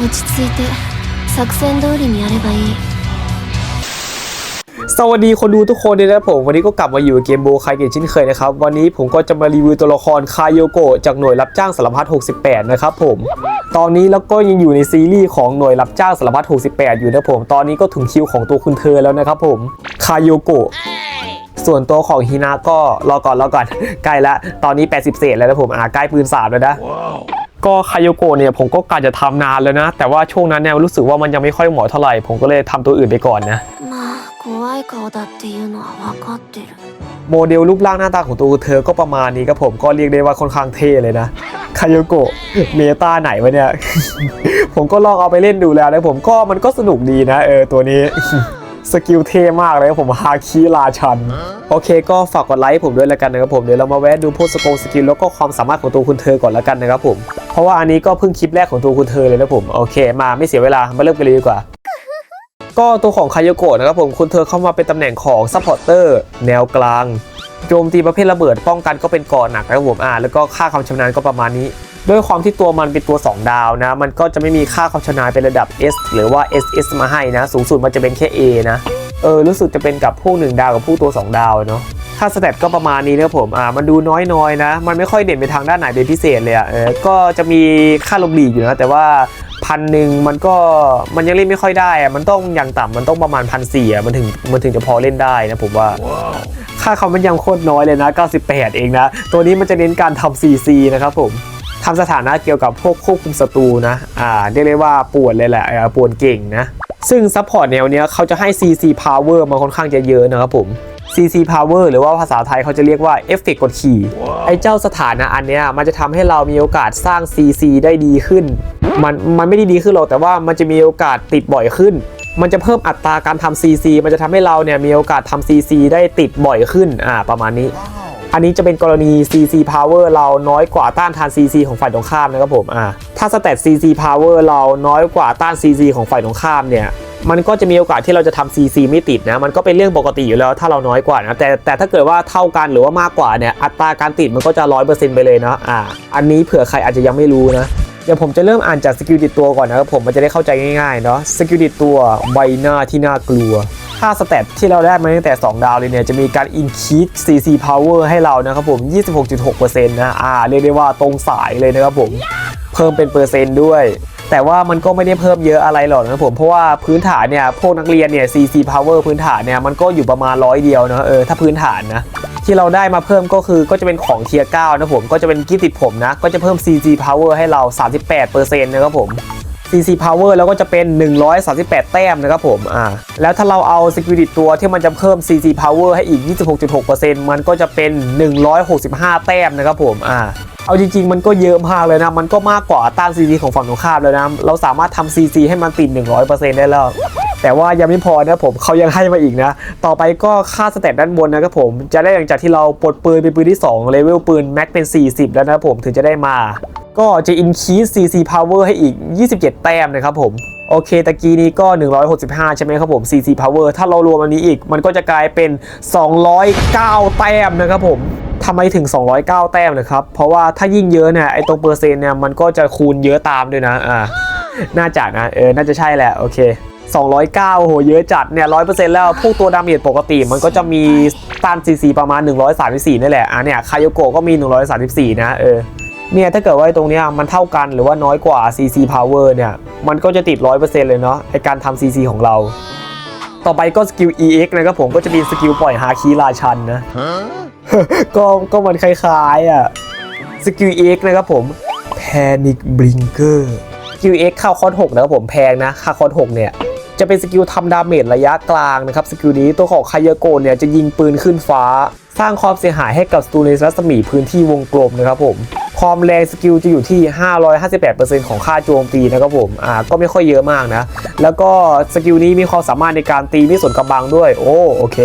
落ち着いて作戦通りにやればいい สวัสดีคนดูทุกคนเลยนะครับผม วันนี้ก็กลับมาอยู่กับเกมโบคายเกตเช่นเคยนะครับ วันนี้ผมก็จะมารีวิวตัวละครคายโยโกะจากหน่วยรับจ้างสารพัด68 นะครับผม ตอนนี้แล้วก็ยังอยู่ในซีรีส์ของหน่วยรับจ้างสารพัด68 อยู่นะผม ตอนนี้ก็ถึงคิวของตัวคุณเธอแล้วนะครับผมคายโยโกะ ส่วนตัวของฮินาก็รอก่อนรอก่อน ใกล้ละ ตอนนี้ 80 เศษแล้วนะผมอ่าใกล้ปืนสามแล้วนะ ก็คายโกะเนี่ยผมก็กะจะทำนานแล้วนะ แต่ว่าช่วงนั้นเนี่ยรู้สึกว่ามันยังไม่ค่อยเหมาะเท่าไหร่ ผมก็เลยทำตัวอื่นไปก่อนนะโมเดลรูปร่างหน้าตาของตัวเธอก็ประมาณนี้ครับผมก็เรียกได้ว่าค่อนข้างเท่เลยนะคายโกะเมตาไหนวะเนี่ย ผมก็ลองเอาไปเล่นดูแล้วนะผมก็มันก็สนุกดีนะเออตัวนี้สกิลเท่มากเลยผมฮาคิราชัน โอเคก็ฝากกดไลค์ผมด้วยแล้วกันนะครับผม เดี๋ยวเรามาแวะดูพวกสกงสกิลแล้วก็ความสามารถของตัวคุณเธอก่อนแล้วกันนะครับผม เพราะว่าอันนี้ก็เพิ่งคลิปแรกของตัวคุณเธอเลยนะผมโอเค มาไม่เสียเวลามาเริ่มกันเลยดีกว่าก็ตัวของคายโกะนะครับผมคุณเธอเข้ามาเป็นตำแหน่งของซัพพอร์เตอร์แนวกลางโจมตีประเภทระเบิดป้องกันก็เป็นก่อหนักนะครับผมอ่าแล้วก็ค่าความชำนาญก็ประมาณนี้ ด้วยความที่ตัวมันเป็นตัว 2 ดาวนะ มันก็จะไม่มีค่าความชำนาญเป็นระดับ S หรือว่า SS มาให้นะ สูงสุดมันจะเป็นแค่ A นะเออรู้สึกจะเป็นกับพวก 1 ดาวกับพวกตัว 2 ดาวเนาะ ค่าสเตตก็ประมาณนี้นะครับผมอ่ามันดูน้อยๆนะ มันไม่ค่อยเด่นไปทางด้านไหนเป็นพิเศษเลยอะเออก็จะมีค่าลมหลีกอยู่นะแต่ว่าพันหนึ่งมันก็มันยังเล่นไม่ค่อยได้อะมันต้องอย่างต่ำมันต้องประมาณพันสี่อะมันถึงมันถึงจะพอเล่นได้นะผมว่า ค่าคอมมันยังโคตรน้อยเลยนะ 98 เองนะ ตัวนี้มันจะเน้นการทำ CC นะครับผมทำสถานะเกี่ยวกับพวกควบคุมศัตรูนะอ่าเรียกได้ว่าป่วนเลยแหละอ่าป่วนเก่งนะ ซึ่งซัพพอร์ตแนวเนี้ยเขาจะให้ CC Power มาค่อนข้างจะเยอะนะครับผม CC Power หรือว่าภาษาไทยเขาจะเรียกว่าเอฟเฟกกดขี่ไอ้เจ้าสถานะอันเนี้ยมันจะทำให้เรามีโอกาสสร้าง CC ได้ดีขึ้น มันมันไม่ได้ดีขึ้นหรอกแต่ว่ามันจะมีโอกาสติดบ่อยขึ้น มันจะเพิ่มอัตราการทำ CC มันจะทำให้เราเนี่ยมีโอกาสทำ CC ได้ติดบ่อยขึ้นอ่าประมาณนี้ อันนี้จะเป็นกรณี CC Power เราน้อยกว่าต้านทาน CC ของฝ่ายตรงข้ามนะครับผมอ่าถ้าสเตต CC Power เราน้อยกว่าต้าน CC ของฝ่ายตรงข้ามเนี่ย มันก็จะมีโอกาสที่เราจะทำ CC ไม่ติดนะ มันก็เป็นเรื่องปกติอยู่แล้วถ้าเราน้อยกว่านะ แต่แต่ถ้าเกิดว่าเท่ากันหรือว่ามากกว่าเนี่ย อัตราการติดมันก็จะ 100%ไปเลยเนาะ อ่า อันนี้เผื่อใครอาจจะยังไม่รู้นะ เดี๋ยวผมจะเริ่มอ่านจากสกิลติดตัวก่อนนะครับผม มันจะได้เข้าใจง่ายๆเนาะ สกิลติดตัวใบหน้าที่น่ากลัวค่าสเตตที่เราได้มาตั้งแต่ 2 ดาวเลยเนี่ย จะมีการ increase CC power ให้เรานะครับผม 26.6%นะ อ่า เรียกได้ว่าตรงสายเลยนะครับผม เพิ่มเป็นเปอร์เซ็นต์ด้วย แต่ว่ามันก็ไม่ได้เพิ่มเยอะอะไรหรอกนะผมเพราะว่าพื้นฐานเนี่ยพวกนักเรียนเนี่ย CC power พื้นฐานเนี่ยมันก็อยู่ประมาณร้อยเดียวนะเออถ้าพื้นฐานนะที่เราได้มาเพิ่มก็คือก็จะเป็นของเทียร์9นะผมก็จะเป็นกิฟต์ติดผมนะก็จะเพิ่ม CG power ให้เรา 38%นะครับผม CC Power แล้วก็จะเป็น 138 แต้มนะครับผมอ่าแล้วถ้าเราเอาสกิลติดตัวที่มันจะเพิ่ม CC Power ให้อีก 26.6%มันก็จะเป็น 165 แต้มนะครับผมอ่าเอาจริงๆ มันก็เยอะมากเลยนะ มันก็มากกว่าต้าน CC ของฝั่งตรงข้ามแล้วนะ เราสามารถทำ CC ให้มันติด 100%ได้แล้ว แต่ว่ายังไม่พอนะผมเขายังให้มาอีกนะ ต่อไปก็ค่าสเตตด้านบนนะครับผม จะได้หลังจากที่เราปลดปืนเป็นปืนที่ 2 เลเวลปืนแม็กเป็น 40 แล้วนะผมถึงจะได้มา ก็จะ increase CC power ให้อีก 27 แต้มนะครับผมโอเคตะกี้นี้ก็ 165 ใช่ไหมครับผม CC power ถ้าเรารวมอันนี้อีก มันก็จะกลายเป็น 209 แต้มนะครับผมทำไมถึง 209 แต้มนะครับ เพราะว่าถ้ายิ่งเยอะเนี่ยไอตรงเปอร์เซ็นต์เนี่ยมันก็จะคูณเยอะตามด้วยนะอ่าน่าจะนะเออน่าจะใช่แหละโอเค209โหเยอะจัดเนี่ย100%แล้วพวกตัวดาเมจปกติ มันก็จะมีต้าน CC ประมาณ 134 นี่แหละอะเนี่ยคายโยโกะก็มี 134 นะเออ เนี่ยถ้าเกิดว่าไอ้ตรงนี้มันเท่ากันหรือว่าน้อยกว่า CC power เนี่ย มันก็จะติด 100%เลยเนาะไอการทำ CC ของเรา ต่อไปก็สกิล EX นะครับผมก็จะมีสกิลปล่อยฮาคีราชันนะก็ก็มันคล้ายๆอะสกิล EX นะครับผม Panic Blinker สกิล EX ค่าคอร์ส6นะครับผมแพงนะค่าคอร์ส6เนี่ยจะเป็นสกิลทำดาเมจระยะกลางนะครับสกิลนี้ตัวของคายาโกะเนี่ยจะยิงปืนขึ้นฟ้า สร้างความเสียหายให้กับศัตรูในรัศมีพื้นที่วงกลมนะครับผม ความแรงสกิลจะอยู่ที่ 558%ของค่าโจมตีนะครับผม อ่า ก็ไม่ค่อยเยอะมากนะ แล้วก็สกิลนี้มีความสามารถในการตีไม่สนกำบังด้วย โอ้ โอเค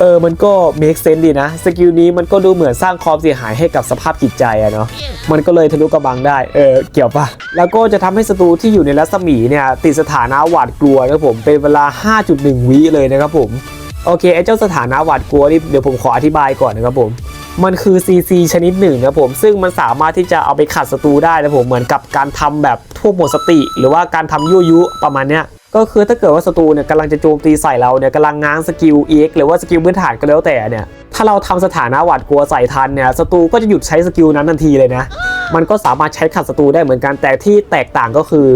เออ มันก็ make sense ดีนะ สกิลนี้มันก็ดูเหมือนสร้างความเสียหายให้กับสภาพจิตใจอะเนาะ มันก็เลยทะลุกระบังได้ เออ เกี่ยวปะแล้วก็จะทำให้ศัตรูที่อยู่ในรัศมีเนี่ยติดสถานะหวาดกลัวนะครับผม เป็นเวลา 5.1 วิเลยนะครับผม โอเคไอ้เจ้าสถานะหวาดกลัวนี่เดี๋ยวผมขออธิบายก่อนนะครับผม มันคือ CC ชนิดหนึ่งนะครับผม ซึ่งมันสามารถที่จะเอาไปขัดศัตรูได้นะผม เหมือนกับการทำแบบทั่วหมดสติ หรือว่าการทำยั่วยุประมาณเนี้ยก็คือถ้าเกิดว่าศัตรูเนี่ยกำลังจะโจมตีใส่เราเนี่ยกำลังง้างสกิล EX หรือว่าสกิลพื้นฐานก็แล้วแต่เนี่ยถ้าเราทำสถานะหวาดกลัวใส่ทันเนี่ยศัตรูก็จะหยุดใช้สกิลนั้นทันทีเลยนะ มันก็สามารถใช้ขัดศัตรูได้เหมือนกันแต่ที่แตกต่างก็คือ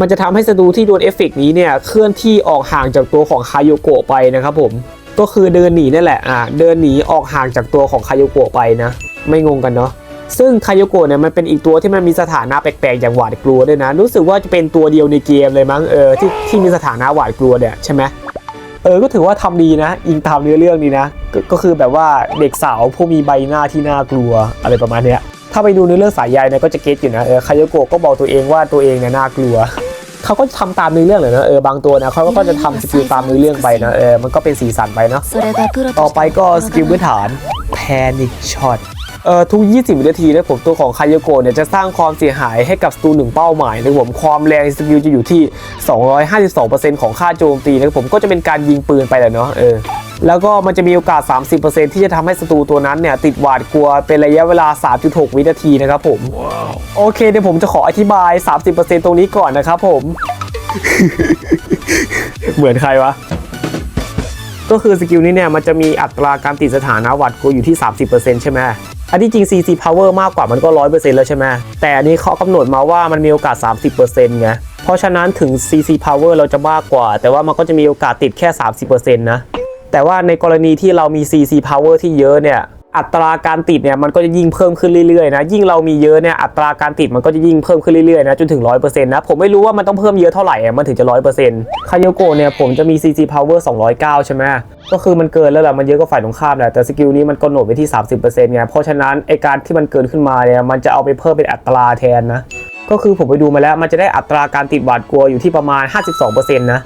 มันจะทำให้ศัตรูที่โดนเอฟเฟกนี้เนี่ยเคลื่อนที่ออกห่างจากตัวของคาโยโกะไปนะครับผม ก็คือเดินหนีนั่นแหละอ่าเดินหนีออกห่างจากตัวของคายโกะไปนะ ไม่งงกันเนาะซึ่งคายโกะเนี่ยมันเป็นอีกตัวที่มันมีสถานะแปลกๆอย่างหวาดกลัวด้วยนะ รู้สึกว่าจะเป็นตัวเดียวในเกมเลยมั้งเออที่ที่มีสถานะหวาดกลัวเนี่ยใช่ไหมเออก็ถือว่าทำดีนะ อิงตามเนื้อเรื่องนี้นะกก็คือแบบว่าเด็กสาวผู้มีใบหน้าที่น่ากลัวอะไรประมาณเนี้ยถ้าไปดูในเรื่องสายใยเนี่ยก็จะเก็ตอยู่นะเออคายโกะก็บอกตัวเองว่าตัวเองเนี่ยน่ากลัว เขาก็ทำตามในเรื่องเลยนะเออบางตัวนะเขาก็จะทำสกิลตามในเรื่องไปนะเออมันก็เป็นสีสันไปนะต่อไปก็สกิลพื้นฐานแพนิคช็อตเอ่อทุก 20 วินาทีนะผมตัวของคายโกะเนี่ยจะสร้างความเสียหายให้กับศัตูหนึ่งเป้าหมายนะผมความแรงสกิลจะอยู่ที่ 252%ของค่าโจมตีนะผมก็จะเป็นการยิงปืนไปแหละเนาะเออ แล้วก็มันจะมีโอกาส 30%ที่จะทำให้ศัตรูตัวนั้นเนี่ยติดหวาดกลัวเป็นระยะเวลา 3.6 วินาทีนะครับผมโอเคเดี๋ยวผมจะขออธิบาย 30%ตรงนี้ก่อนนะครับผม เหมือนใครวะก็คือสกิลนี้เนี่ยมันจะมีอัตราการติดสถานะหวัดกลัวอยู่ที่ 30%ใช่ไหมอันที่จริง CC Power มากกว่ามันก็ 100%แล้วใช่ไหมแต่อันนี้เขากำหนดมาว่ามันมีโอกาส 30%ไง เพราะฉะนั้นถึง CC Power เราจะมากกว่า แต่ว่ามันก็จะมีโอกาสติดแค่ 30%นะ แต่ว่าในกรณีที่เรามี CC Power ที่เยอะเนี่ยอัตราการติดเนี่ยมันก็จะยิ่งเพิ่มขึ้นเรื่อยๆนะยิ่งเรามีเยอะเนี่ยอัตราการติดมันก็จะยิ่งเพิ่มขึ้นเรื่อยๆนะจนถึง 100%นะผมไม่รู้ว่ามันต้องเพิ่มเยอะเท่าไหร่อะมันถึงจะ 100%คาโยโกะเนี่ยผมจะมี CC Power 209 ใช่ไหมก็คือมันเกินแล้วแหละมันเยอะกว่าฝ่ายตรงข้ามแหละแต่สกิลนี้มันกำหนดไว้ที่ 30%ไงเพราะฉะนั้นไอการที่มันเกินขึ้นมาเนี่ยมันจะเอาไปเพิ่มเป็นอัตราแทนนะก็คือผมไปดูมาแล้วมันจะได้อัตราการติดหวาดกลัวอยู่ที่ประมาณ 52%นะ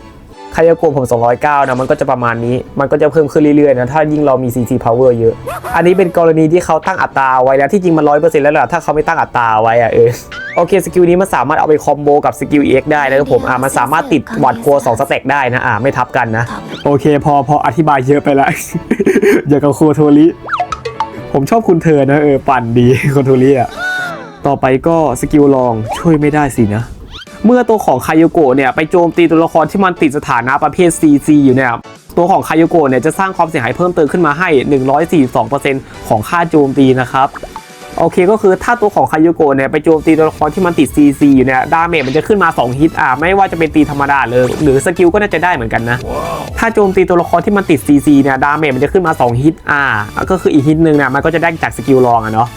คายาโกะผม 209 นะมันก็จะประมาณนี้ มันก็จะเพิ่มขึ้นเรื่อยๆนะถ้ายิ่งเรามี CC power เยอะ อันนี้เป็นกรณีที่เขาตั้งอัตราไว้แล้วที่จริงมัน100%แล้วแหละถ้าเขาไม่ตั้งอัตราไว้อะเออโอเคสกิลนี้มันสามารถเอาไปคอมโบกับสกิล EX ได้นะครับผมอ่ามันสามารถติดหวัดกลัว2สเต็กได้นะอ่าไม่ทับกันนะ โอเคพอพออธิบายเยอะไปแล้วอย่ากับโคโทริผมชอบคุณเธอนะเออปั่นดีโคโทริอะต่อไปก็สกิลลองช่วยไม่ได้สินะ เมื่อตัวของคายโกะเนี่ยไปโจมตีตัวละครที่มันติดสถานะประเภท CC อยู่เนี่ยตัวของคายโยโกะเนี่ยจะสร้างความเสียหายเพิ่มเติมขึ้นมาให้ 142%ของค่าโจมตีนะครับ โอเคก็คือถ้าตัวของคายโยโกะเนี่ยไปโจมตีตัวละครที่มันติด CC อยู่เนี่ยดาเมจมันจะขึ้นมา 2 ฮิตอะไม่ว่าจะเป็นตีธรรมดาเลยหรือสกิลก็น่าจะได้เหมือนกันนะ ถ้าโจมตีตัวละครที่มันติด CC เนี่ยดาเมจมันจะขึ้นมา 2 ฮิตอ่าก็คืออีกฮิตหนึ่งเนี่ยมันก็จะได้จากสกิลรองอะเนาะ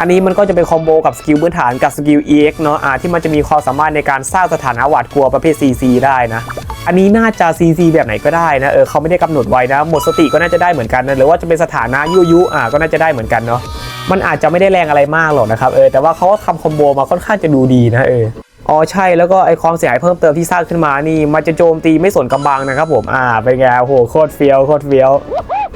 อันนี้มันก็จะเป็นคอมโบกับสกิลพื้นฐานกับสกิล EX เนาะอ่าที่มันจะมีความสามารถในการสร้างสถานะหวาดกลัวประเภท CC ได้นะอันนี้น่าจะ CC แบบไหนก็ได้นะเออเขาไม่ได้กำหนดไว้นะหมดสติก็น่าจะได้เหมือนกันนะหรือว่าจะเป็นสถานะยุยุอ่าก็น่าจะได้เหมือนกันเนาะ มันอาจจะไม่ได้แรงอะไรมากหรอกนะครับเออแต่ว่าเขาก็ทำคอมโบมาค่อนข้างจะดูดีนะเอออ๋อใช่แล้วก็ไอความเสียหายเพิ่มเติมที่สร้างขึ้นมานี่ มันจะโจมตีไม่สนกำบังนะครับผมอ่าเป็นไงโหโคตรเฟี้ยวโคตรเฟี้ยว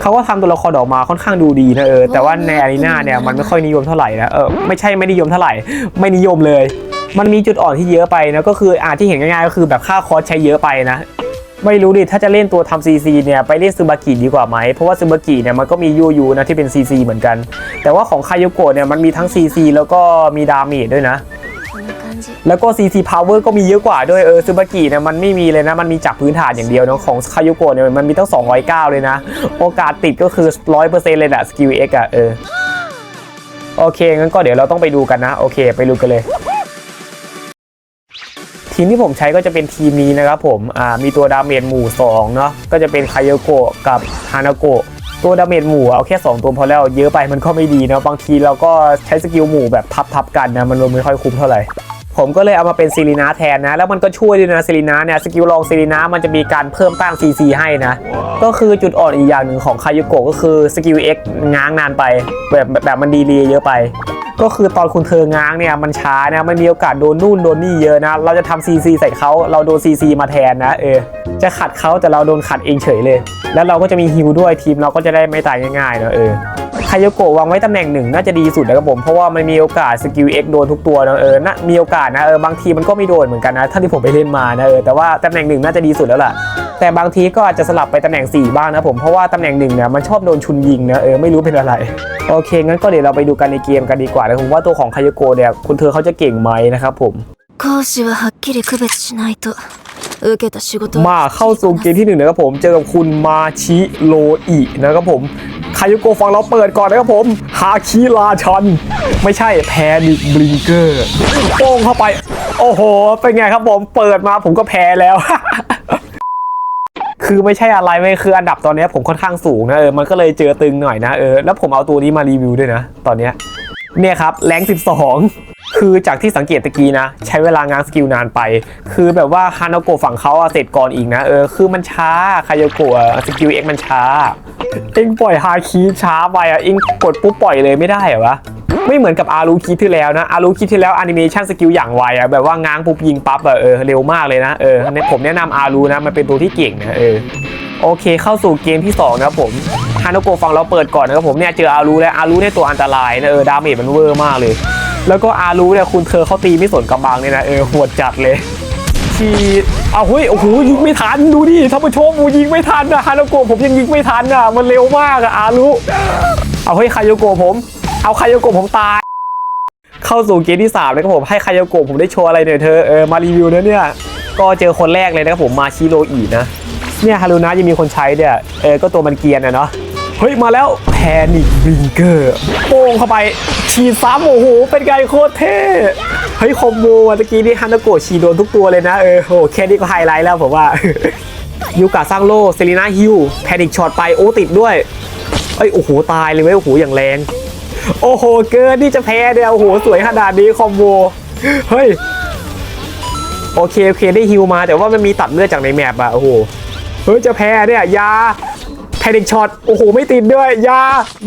เขาก็ทำตัวละครออกมาค่อนข้างดูดีนะเออแต่ว่าในอารีนาเนี่ยมันไม่ค่อยนิยมเท่าไหร่นะเออไม่ใช่ไม่นิยมเท่าไหร่ ไม่นิยมเลย มันมีจุดอ่อนที่เยอะไปนะก็คืออ่าที่เห็นง่ายๆก็คือแบบค่าคอสใช้เยอะไปนะ ไม่รู้ดิถ้าจะเล่นตัวทำซีซีเนี่ยไปเล่นซูบากิดีกว่าไหม เพราะว่าซูบากิเนี่ยมันก็มียูยูนะที่เป็นซีซีเหมือนกัน แต่ว่าของคายโยโกะเนี่ยมันมีทั้งซีซีแล้วก็มีดามจด้วยนะแล้วก็ CC Power ก็มีเยอะกว่าด้วยเออซูบากิเนี่ยมันไม่มีเลยนะ มันมีจากพื้นฐานอย่างเดียวเนาะของคายุโกะเนี่ยมันมีตั้ง 209 เลยนะ โอกาสติดก็คือร้อยเปอร์เซ็นต์เลยนะสกิลเอ็กอะเออ โอเค งั้นก็เดี๋ยวเราต้องไปดูกันนะ โอเค ไปดูกันเลย ทีมที่ผมใช้ก็จะเป็นทีมนี้นะครับผมมีตัวดาเมจหมู่2เนาะก็จะเป็นคายโกะกับฮานาโกะตัวดาเมจหมู่เอาแค่ 2 ตัวพอแล้วเยอะไปมันก็ไม่ดีเนาะบางทีเราก็ใช้สกิลหมู่แบบทับๆกันนะมันไม่ค่อยคุ้มเท่าไหร่ผมก็เลยเอามาเป็นซีรีนาแทนนะ แล้วมันก็ช่วยด้วยนะซีรีนาเนี่ยสกิลลองซีรีนามันจะมีการเพิ่มตั้ง CC ให้นะ ก็คือจุดอ่อนอีกอย่างหนึ่งของคายุโกะก็คือสกิล X ง้างนานไป แบบแบบมันดีเลยเยอะไป ก็คือตอนคุณเธอง้างเนี่ยมันช้านะมันมีโอกาสโดนนู่นโดนนี่เยอะนะ เราจะทำ CC ใส่เขาเราโดน CC มาแทนนะเออจะขัดเขาแต่เราโดนขัดเองเฉยเลย แล้วเราก็จะมีฮิวด้วยทีมเราก็จะได้ไม่ตายง่ายๆเนะเออ คายโกะวางไว้ตำแหน่งหนึ่งน่าจะดีสุดนะครับผม เพราะว่ามันมีโอกาสสกิล X โดนทุกตัวนะเออนะมีโอกาสนะเออบางทีมันก็ไม่โดนเหมือนกันนะถ้าที่ผมไปเล่นมานะเออแต่ว่าตำแหน่งหนึ่งน่าจะดีสุดแล้วล่ะ แต่บางทีก็อาจจะสลับไปตำแหน่ง 4 บ้างนะผมเพราะว่าตำแหน่งหนึ่งเนี่ยมันชอบโดนชุนยิงนะเออไม่รู้เป็นอะไร โอเค งั้นก็เดี๋ยวเราไปดูกันในเกมกันดีกว่านะผมว่าตัวของคายโกะเนี่ยคุณเธอเขาจะเก่งไหมนะครับผม 講師ははっきり区別しないと受けた仕事 มาเข้าสู่เกมที่หนึ่งนะครับผม เจอกับคุณมาชิโรอินะครับผมคายุโกฟังเราเปิดก่อนนะครับผม ฮาคิราชัน ไม่ใช่แพนิบลิงเกอร์โป้งเข้าไป โอ้โห เป็นไงครับผมเปิดมาผมก็แพ้แล้ว คือไม่ใช่อะไรไม่คืออันดับตอนนี้ผมค่อนข้างสูงนะเออมันก็เลยเจอตึงหน่อยนะเออแล้วผมเอาตัวนี้มารีวิวด้วยนะ ตอนเนี้ยเนี่ยครับแรง12 คือจากที่สังเกตตะกี้นะ ใช้เวลางานสกิลนานไป คือแบบว่าฮานาโกะฝั่งเขาเสร็จก่อนอีกนะเออคือมันช้าคายโกะสกิลเอ็กมันช้า เอ็งปล่อยฮาคีช้าไปอะเอ็งกดปุ๊บปล่อยเลยไม่ได้เหรอวะไม่เหมือนกับอารูคิดที่แล้วนะอารูคิดที่แล้วแอนิเมชันสกิลอย่างไวอะแบบว่าง้างปุ๊บยิงปั๊บอะเออเร็วมากเลยนะเออเนี่ยผมแนะนำอารูนะมันเป็นตัวที่เก่งนะเออโอเคเข้าสู่เกมที่ 2 นะครับผมฮานาโกะฟังเราเปิดก่อนนะครับผมเนี่ยเจออารูแล้วอารูเนี่ยตัวอันตรายนะเออดาเมจมันเวอร์มากเลย แล้วก็อารูเนี่ยคุณเธอเขาตีไม่สนกำบังเนี่ยนะเออโหดจัดเลยชีเอาเฮ้ยโอ้โหยิงไม่ทันดูดิท่านผู้ชมกูยิงไม่ทันนะฮานาโกะผมยังยิงไม่ทันอะมันเร็วมากอะอารูเอาเฮ้ยคายโยโกะผม เอาคายโยโกะผมตาย เข้าสู่เกมที่3นะครับผมให้คายโยโกะผมได้โชว์อะไรหน่อยเธอเออมารีวิวนะเนี่ยก็เจอคนแรกเลยนะครับผมมาชิโรอีนะเนี่ยฮารุนะยังมีคนใช้เนี่ยเออก็ตัวมันเกรียนะเนาะเฮ้ยมาแล้วแพนิกบิงเกอร์โป้งเข้าไป ฉีดซ้ำโอ้โห เป็นไงโคตรเท่ เฮ้ยคอมโบอะตะกี้นี่ฮันนาโกะฉีดโดนทุกตัวเลยนะ เออโหแค่นี้ก็ไฮไลท์แล้วผมว่า ยูกะสร้างโลเซรีนาฮิวแพนิกช็อตไปโอ้ติดด้วย เอ้ย โอ้โห ตายเลยเว้ย โอ้โห อย่างแรง โอ้โห เกินนี่จะแพ้เนี่ย โอ้โห สวยขนาดนี้คอมโบ เฮ้ย โอเค โอเค ได้ฮิวมา แต่ว่ามันมีตัดเลือดจากในแมปอะโอ้โห เฮ้ย จะแพ้เนี่ย ยา แพนิกช็อต โอ้โห ไม่ติดด้วย ยา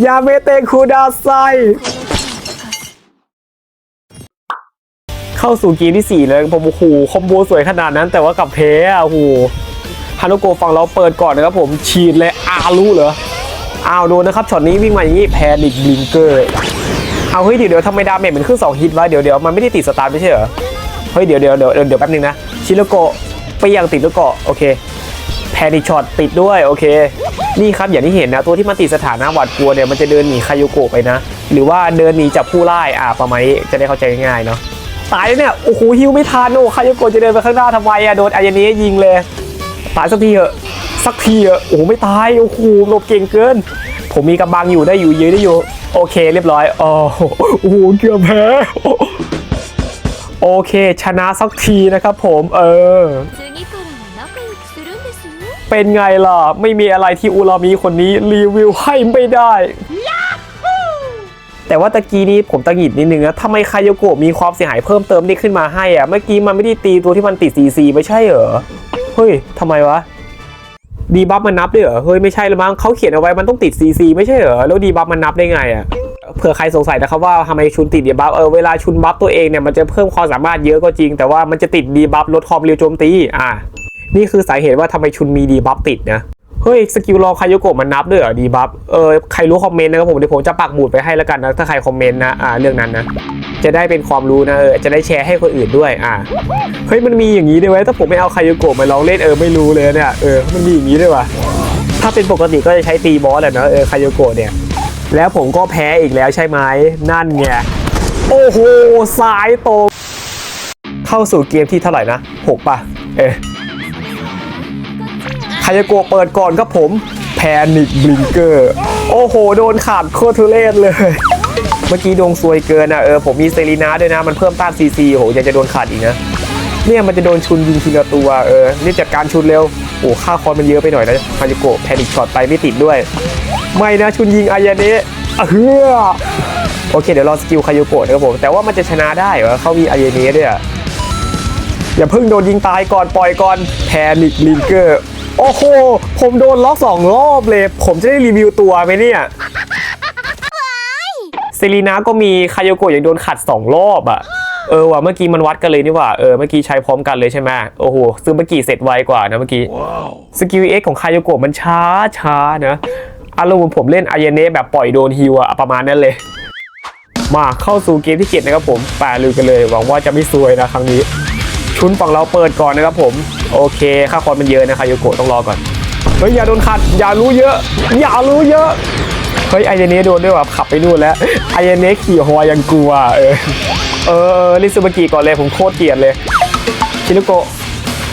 ยาเมเตคูดาไซ เข้าสู่เกมที่ 4 เลยผมโอ้โหคอมโบสวยขนาดนั้น แต่ว่ากับแพ้อะโอ้โหฮานุโกฟังเราเปิดก่อนนะครับผมฉีดเลยอารู้เหรออ้าวโดนนะครับช็อตนี้วิ่งมาอย่างนี้แพนิกบลิงเกอร์เอาเฮ้ยเดี๋ยวเดี๋ยวทำไมดาเมจมันขึ้น2ฮิตวะเดี๋ยวเดี๋ยวมันไม่ได้ติดสตาร์ไม่ใช่เหรอเฮ้ยเดี๋ยวเดี๋ยวเดี๋ยวเดี๋ยวแป๊บนึงนะชิโรโกไปยังติดแล้วก็โอเคแพนิช็อตติดด้วยโอเค นี่ครับอย่างที่เห็นนะตัวที่มันติดสถานะหวาดกลัวเนี่ยมันจะเดินหนีคาโยโกะไปนะ หรือว่าเดินหนีจากผู้ไล่อ่าประมาณนี้จะได้เข้าใจง่ายๆเนาะ ตายเนี่ย โอ้โหฮิวไม่ทานโอ้ใครจะกดจะเดินไปข้างหน้าทำไมอะโดนไอ้ยานี้ยิงเลย ตายสักทีเหอะ สักทีเหอะ โอ้โหไม่ตาย โอ้โหหลบเก่งเกิน ผมมีกำบังอยู่ได้อยู่ยืนได้อยู่ โอเคเรียบร้อยโอ้โหเกือบแพ้โอเคชนะสักทีนะครับผมเออ เป็นไงล่ะ ไม่มีอะไรที่อูรามีคนนี้รีวิวให้ไม่ได้ แต่ว่าตะกี้นี้ผมตังหงิดนิดนึงนะทำไมคายโกะมีความเสียหายเพิ่มเติมนี่ขึ้นมาให้อะเมื่อกี้มันไม่ได้ตีตัวที่มันติดซีซีไม่ใช่เหรอ เฮ้ยทำไมวะ ดีบัฟมันนับด้วยเหรอ เฮ้ยไม่ใช่ละมั้งเขาเขียนเอาไว้มันต้องติดซีซีไม่ใช่เหรอ แล้วดีบัฟมันนับได้ไงอะเผื่อใครสงสัยนะครับว่าทำไมชุนติดดีบัฟเออเวลาชุนบัฟตัวเองเนี่ยมันจะเพิ่มความสามารถเยอะก็จริง แต่ว่ามันจะติดดีบัฟลดความเร็วโจมตีอ่านี่คือสาเหตุว่าทำไมชุนมีดีบัฟติดนะ เฮ้ยสกิลรอคายโยโกะมันนับด้วยเหรอดีบัฟเออใครรู้คอมเมนต์นะครับผมเดี๋ยวผมจะปักหมุดไปให้แล้วกันนะถ้าใครคอมเมนต์นะอ่าเรื่องนั้นนะจะได้เป็นความรู้นะเออจะได้แชร์ให้คนอื่นด้วยอ่าเฮ้ยมันมีอย่างนี้ด้วยว้ยถ้าผมไม่เอาคายโยโกะมาลองเล่นเออไม่รู้เลยเนี่ยเออมันมีอย่างนี้ด้วยวะถ้าเป็นปกติก็จะใช้ตีบอสแหละเนะเออคายโยโกะเนี่ยแล้วผมก็แพ้อีกแล้วใช่ไหมนั่นไงโอ้โหสายโต เข้าสู่เกมที่เท่าไหร่นะหกป่ะ เออายาโกะเปิดก่อนครับผมแพนิกบลิงเกอร์ โอ้โห โดนขาดโคตรทุเรศเลย เมื่อกี้ดวงซวยเกินอะเออผมมีเซรีนาด้วยนะ มันเพิ่มต้านซีซีโหยังจะโดนขาดอีกนะ เนี่ยมันจะโดนชุนยิงทีละตัวเออนี่จัดการชุนเร็วโอ้ค่าคอนมันเยอะไปหน่อยนะคายาโกะแพนิกช็อตไปไม่ติดด้วย ไม่นะชุนยิงอายาเนะเฮือโอเคเดี๋ยวรอสกิลคายโกะนะครับผมแต่ว่ามันจะชนะได้เหรอเขามีอายาเนะด้วยอะอย่าเพิ่งโดนยิงตายก่อนปล่อยก่อนแพนิกลิงเกอร์ โอ้โห ผมโดนล็อกสองรอบเลย ผมจะได้รีวิวตัวไหมเนี่ยเซรีนาก็มีคายโยโกะยังโดนขัดสองรอบอะเออว่ะเมื่อกี้มันวัดกันเลยนี่หว่า เออเมื่อกี้ใช้พร้อมกันเลยใช่ไหมโอ้โหซึ่งเมื่อกี้เสร็จไวกว่านะเมื่อกี้สกิลเอ็กของคายโยโกะมันช้าช้านะอารมณ์เหมือนผมเล่นอายเนะแบบปล่อยโดนฮิวอะประมาณนั้นเลยมาเข้าสู่เกมที่เจ็ดนะครับผมแปดลือกันเลยหวังว่าจะไม่ซวยนะครั้งนี้ ชุนฝั่งเราเปิดก่อนนะครับผมโอเคค่าคอนมันเยอะนะครับโยโกะต้องรอก่อนเฮ้ยอย่าโดนขัดอย่ารู้เยอะอย่ารู้เยอะเฮ้ยไอเยเนะโดนด้วยว่ะขับไปนู่นแล้วไอเยเนะขี่ฮอยังกลัวเออเออริซูบากิก่อนเลยผมโคตรเกลียดเลยชินุโกะ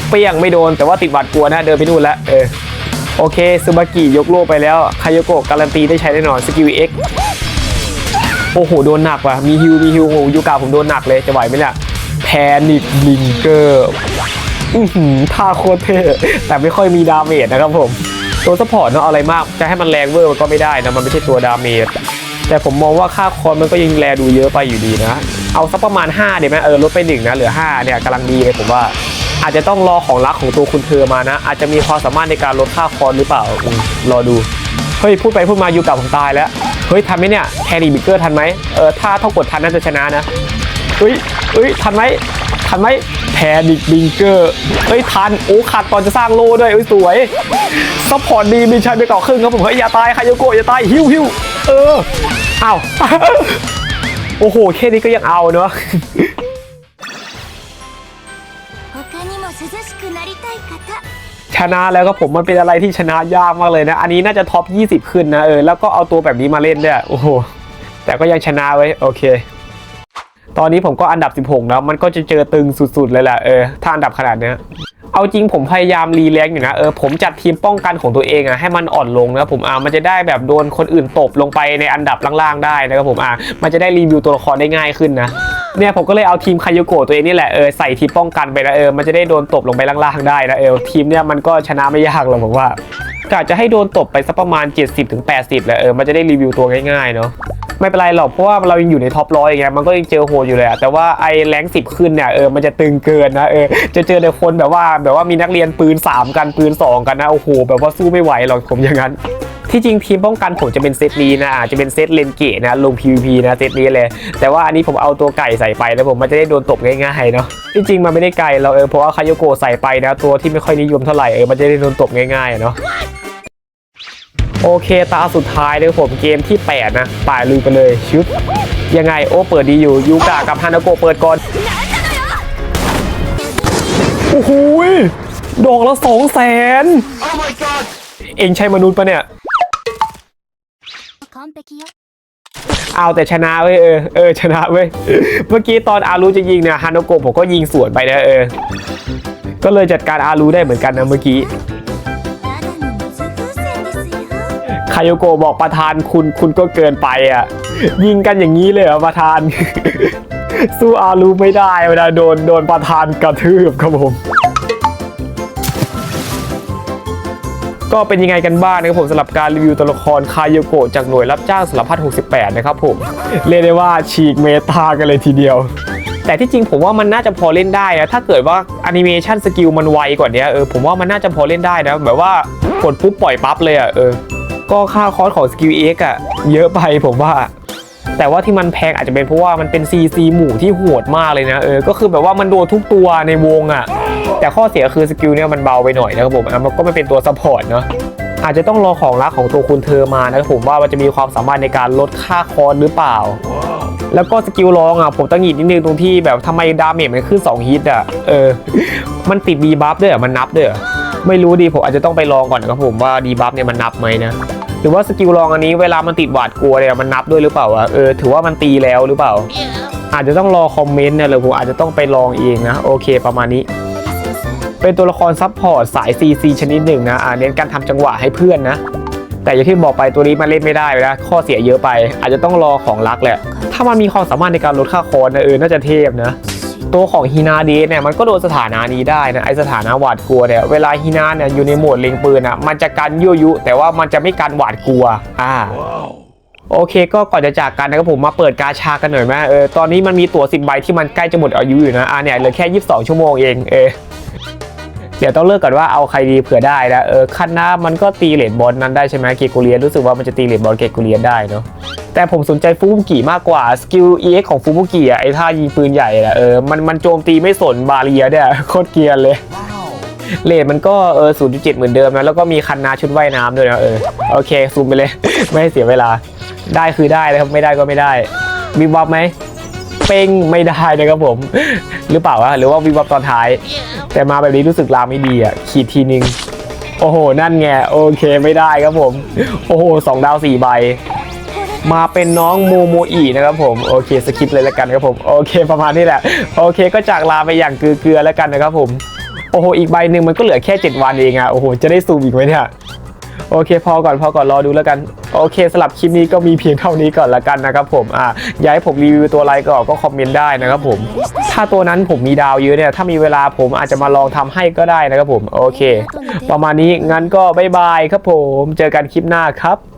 เปี้ยงไม่โดนแต่ว่าติดหวัดกลัวนะเดินไปนู่นแล้วเออโอเคซูบากิยกโล่ไปแล้วคายโกะการันตีได้ใช้แน่นอนสกิลเอ็กโอ้โหโดนหนักว่ะมีฮิวมีฮิวโอ้โหยูกาผมโดนหนักเลยจะไหวไหมเนี่ย แพนิคลิงเกอร์อือหือท่าโคตรเท่แต่ไม่ค่อยมีดาเมจนะครับผม ตัวซัพพอร์ตเนาะอะไรมาก จะให้มันแรงเวอร์มันก็ไม่ได้นะ มันไม่ใช่ตัวดาเมจแต่ผมมองว่าค่าคอนมันก็ยังแลดูเยอะไปอยู่ดีนะ เอาสักประมาณ 5 เดี๋ยวไหมเออลดไปหนึ่งนะเหลือ 5 เนี่ยกำลังดีเลยผมว่า อาจจะต้องรอของรักของตัวคุณเธอมานะ อาจจะมีความสามารถในการลดค่าคอนหรือเปล่าอรอดูเฮ้ยพูดไปพูดมาอยู่กับผมตายแล้วเฮ้ยทันไหมเนี่ยแฮร์รี่บิเกอร์ทันไหมเออถ้าเท่ากดทันน่าจะชนะนะ เฮ้ยเฮ้ยทันไหมทันไหมแพนิกบิงเกอร์เฮ้ยทันโอ้ขาดตอนจะสร้างโล่ด้วยเอ้ยสวยซัพพอร์ตดีมีชัยไปเก่าครึ่งครับผมเฮ้ยอย่าตายคายโยโกะอย่าตายฮิวฮิวเอออ้าวโอ้โหแค่นี้ก็ยังเอาเนาะชนะแล้วก็ผมมันเป็นอะไรที่ชนะยากมากเลยนะ อันนี้น่าจะท็อป 20 ขึ้นนะเออแล้วก็เอาตัวแบบนี้มาเล่นด้วยโอ้โหแต่ก็ยังชนะไว้โอเค ตอนนี้ผมก็อันดับ 16 แล้วมันก็จะเจอตึงสุดๆเลยแหละเออถ้าอันดับขนาดเนี้ยเอาจริงผมพยายามรีแลกซ์อยู่นะเออผมจัดทีมป้องกันของตัวเองอะให้มันอ่อนลงนะผมอ่ามันจะได้แบบโดนคนอื่นตบลงไปในอันดับล่างๆได้นะครับผมอ่ามันจะได้รีวิวตัวละครได้ง่ายขึ้นนะเนี่ยผมก็เลยเอาทีมคายโกะตัวเองนี่แหละเออใส่ทีมป้องกันไปนะเออมันจะได้โดนตบลงไปล่างๆได้นะเออทีมเนี่ยมันก็ชนะไม่ยากหรอกผมว่ากะจะให้โดนตบไปสักประมาณ 70-80แหละเออมันจะได้รีวิวตัวง่ายๆเนาะ ไม่เป็นไรหรอกเพราะว่าเรายังอยู่ในท็อปร้อยอย่างเงี้ยมันก็ยังเจอโหดอยู่เลยอะแต่ว่าไอ้แรงสิบขึ้นเนี่ยเออมันจะตึงเกินนะเออจะเจอแต่คนแบบว่าแบบว่ามีนักเรียนปืน 3 กันปืน 2 กันนะโอ้โหแบบว่าสู้ไม่ไหวหรอกผมอย่างนั้นที่จริงทีมป้องกันผมจะเป็นเซตนี้นะอาจจะเป็นเซตเลนเกตนะลง PVP นะเซตนี้เลย แต่ว่าอันนี้ผมเอาตัวไก่ใส่ไปแล้วผมมันจะได้โดนตบง่ายๆเนาะที่จริงมันไม่ได้ไก่เราเออเพราะว่าคายโยโกใส่ไปนะ ตัวที่ไม่ค่อยนิยมเท่าไหร่เออมันจะได้โดนตบง่ายๆเนาะ โอเคตาสุดท้ายเลยผมเกมที่ 8 นะป่ายลุยไปเลยชึบยังไงโอเปิดดีอยู่ยูกากับฮานาโกเปิดก่อนโอ้โหดอกละสองแสนเองใช่มนุษย์ปะเนี่ยเอาแต่ชนะเว้ยเออเออชนะเว้ยเมื่อกี้ตอนอารูจะยิงเนี่ยฮานาโกผมก็ยิงสวนไปนะเออ ก็เลยจัดการอารูได้เหมือนกันนะเมื่อกี้ายโยโกะบอกประธานคุณคุณก็เกินไปอะ ยิงกันอย่างนี้เลยเหรอประธาน สู้อารูไม่ได้เวลาโดนโดนประธานกระทืบครับผมก็เป็นยังไงกันบ้างนะครับผมสำหรับการรีวิวตัวละครคายโยโกะจากหน่วยรับจ้างสารพัด68 นะครับผม เรียกได้ว่าฉีกเมตากันเลยทีเดียว แต่ที่จริงผมว่ามันน่าจะพอเล่นได้นะ ถ้าเกิดว่าแอนิเมชันสกิลมันไวกว่านี้เออผมว่ามันน่าจะพอเล่นได้นะแบบว่ากดปุ๊บปล่อยปั๊บเลยอะเออ ก็ค่าคอสของสกิลเอ็กอะเยอะไปผมว่า แต่ว่าที่มันแพงอาจจะเป็นเพราะว่ามันเป็น CC หมู่ที่โหดมากเลยนะเออก็คือแบบว่ามันโดนทุกตัวในวงอะแต่ข้อเสียคือสกิลเนี่ยมันเบาไปหน่อยนะครับผมมันก็ไม่เป็นตัวซัพพอร์ตเนาะอาจจะต้องรอของรักของตัวคุณเธอมานะครับผมว่ามันจะมีความสามารถในการลดค่าคอร์สหรือเปล่า แล้วก็สกิลรองอะผมตั้งหงิดนิดนึงตรงที่แบบทำไมดาเมจมันขึ้น2ฮิตอะเออ มันติดดีบัฟด้วยมันนับด้วยไม่รู้ดีผมอาจจะต้องไปลองก่อนนะครับผมว่าดีบัฟเนี่ยมันนับไหมนะ หรือว่าสกิลรองอันนี้เวลามันติดหวาดกลัวเนี่ยมันนับด้วยหรือเปล่าวะเออถือว่ามันตีแล้วหรือเปล่า อาจจะต้องรอคอมเมนต์เนี่ยหรือผมอาจจะต้องไปลองเองนะโอเคประมาณนี้ เป็นตัวละครซับพอร์ตสาย CC ชนิดหนึ่งนะอ่าเน้นการทำจังหวะให้เพื่อนนะแต่อย่างที่บอกไปตัวนี้มันเล่นไม่ได้นะข้อเสียเยอะไป อาจจะต้องรอของรักแหละถ้ามันมีความสามารถในการลดค่าคอร์สนะเออน่าจะเทพนะ ตัวของฮีนาเดสเนี่ยมันก็โดนสถานะนี้ได้นะไอสถานะหวาดกลัวเนี่ยเวลาฮีนาเนี่ยอยู่ในโหมดเล็งปืนอะมันจะกันยั่วยุ แต่ว่ามันจะไม่กันหวาดกลัวอ่าโอเคก็ก่อนจะจากกันนะครับผมมาเปิดกาชากันหน่อยไหมเออตอนนี้มันมีตั๋ว10ใบที่มันใกล้จะหมดอายุอยู่นะอ่าเนี่ยเหลือแค่ 22 ชั่วโมงเองเออ เดี๋ยวต้องเลือกก่อนว่าเอาใครดีเผื่อได้นะเออคันหน้ามันก็ตีเหรียญบอลนั้นได้ใช่ไหมเกโกเลียนรู้สึกว่ามันจะตีเหรียญบอลเกโกเลียนได้เนาะแต่ผมสนใจฟูบุกิมากกว่าสกิล EX ของฟูบุกิอะไอ้ท่ายิงปืนใหญ่อะเออมันมันโจมตีไม่สนบาเรียเนี่ยโคตรเกียนเลยเลทมันก็เออ0.7เหมือนเดิมนะแล้วก็มีคันนาชุดว่ายน้ำด้วยนะเออโอเคซูมไปเลย ไม่ให้เสียเวลา ได้คือได้นะครับไม่ได้ก็ไม่ได้วิบวับไหม เป้งไม่ได้นะครับผม หรือเปล่าวะหรือว่าวิบวับตอนท้าย แต่มาแบบนี้รู้สึกลาไม่ดีอะขีดทีนึง โอ้โห นั่นไงโอเคไม่ได้ครับผม โอ้โหสองดาวสี่ใบ มาเป็นน้องโมโมอีนะครับผม โอเคสคิปเลยแล้วกันครับผม โอเคประมาณนี้แหละ โอเคก็จากลาไปอย่างเกลือๆแล้วกันนะครับผม โอ้โห อีกใบหนึ่งมันก็เหลือแค่ 7 วันเองอะโอ้โห จะได้ซูมอีกไหมเนี่ย โอเค พอก่อนพอก่อนรอดูแล้วกันโอเคสลับคลิปนี้ก็มีเพียงเท่านี้ก่อนละกันนะครับผมอ่าย้ายผมรีวิวตัวอะไรก็ก็คอมเมนต์ได้นะครับผม ถ้าตัวนั้นผมมีดาวเยอะเนี่ยถ้ามีเวลาผมอาจจะมาลองทำให้ก็ได้นะครับผมโอเค ประมาณนี้งั้นก็บายบายครับผม เจอกันคลิปหน้าครับ